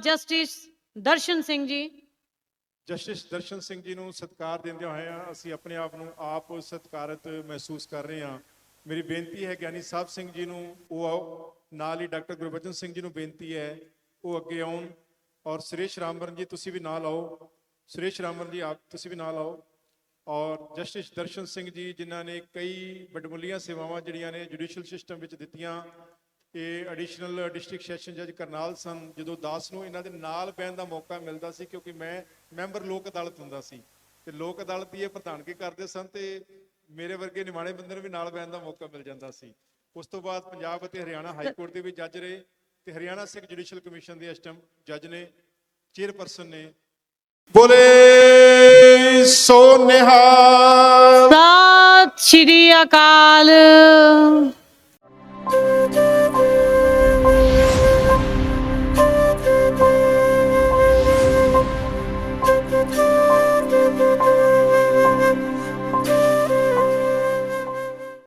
Justice Darshan Singh ji. Justice Darshan Singh ji ਨੂੰ ਸਤਿਕਾਰ ਦਿੰਦਿਆਂ ਹੋਇਆਂ ਅਸੀਂ ਆਪਣੇ ਆਪ ਨੂੰ ਆਪ ਸਤਿਕਾਰਤ ਮਹਿਸੂਸ ਕਰ ਰਹੇ ਹਾਂ। ਮੇਰੀ ਬੇਨਤੀ ਹੈ, ਗਿਆਨੀ ਸਾਹਿਬ ਸਿੰਘ ਜੀ ਨੂੰ, ਉਹ ਆਓ, ਨਾਲ ਹੀ ਡਾਕਟਰ ਗੁਰਬਚਨ ਸਿੰਘ ਜੀ ਨੂੰ ਬੇਨਤੀ ਹੈ, ਉਹ ਅੱਗੇ ਆਉਣ। ਔਰ ਸੁਰੇਸ਼ ਰਾਮਵਰਨ ਜੀ, ਤੁਸੀਂ ਵੀ ਨਾਲ ਆਓ। ਸੁਰੇਸ਼ ਰਾਮਬਰਨ ਜੀ, ਆਪ ਤੁਸੀਂ ਵੀ ਨਾਲ ਆਓ। ਔਰ ਜਸਟਿਸ ਦਰਸ਼ਨ ਸਿੰਘ ਜੀ, ਜਿਨ੍ਹਾਂ ਨੇ ਕਈ ਵੱਡਮੁੱਲੀਆਂ ਸੇਵਾਵਾਂ ਜਿਹੜੀਆਂ ਨੇ, ਜੁਡੀਸ਼ੀਅਲ ਸਿਸਟਮ ਵਿੱਚ ਦਿੱਤੀਆਂ ਇਹ ਐਡੀਸ਼ਨਲ ਡਿਸਟ੍ਰਿਕਟ ਸੈਸ਼ਨ ਜੱਜ ਕਰਨਾਲ ਸਨ, ਜਦੋਂ ਦਾਸ ਨੂੰ ਇਹਨਾਂ ਦੇ ਨਾਲ ਬਹਿਣ ਦਾ ਮੌਕਾ ਮਿਲਦਾ ਸੀ, ਕਿਉਂਕਿ ਮੈਂ ਮੈਂਬਰ ਲੋਕ ਅਦਾਲਤ ਹੁੰਦਾ ਸੀ, ਤੇ ਲੋਕ ਅਦਾਲਤ ਦੀ ਇਹ ਪ੍ਰਧਾਨਗੀ ਕਰਦੇ ਸਨ ਤੇ ਮੇਰੇ ਵਰਗੇ ਨਿਮਾਣੇ ਬੰਦੇ ਨੂੰ ਵੀ ਨਾਲ ਬਹਿਣ ਦਾ ਮੌਕਾ ਮਿਲ ਜਾਂਦਾ ਸੀ। ਉਸ ਤੋਂ ਬਾਅਦ ਪੰਜਾਬ ਅਤੇ ਹਰਿਆਣਾ ਹਾਈ ਕੋਰਟ ਦੇ ਵੀ ਜੱਜ ਰਹੇ ਤੇ ਹਰਿਆਣਾ ਸਿੱਖ ਜੁਡੀਸ਼ੀਅਲ ਕਮਿਸ਼ਨ ਦੇ ਅਸਟਮ ਜੱਜ ਨੇ, ਚੇਅਰਪਰਸਨ ਨੇ ਬੋਲੇ ਸੋ ਨਿਹਾਲ। ਸਤਿ ਸ਼੍ਰੀ ਅਕਾਲ।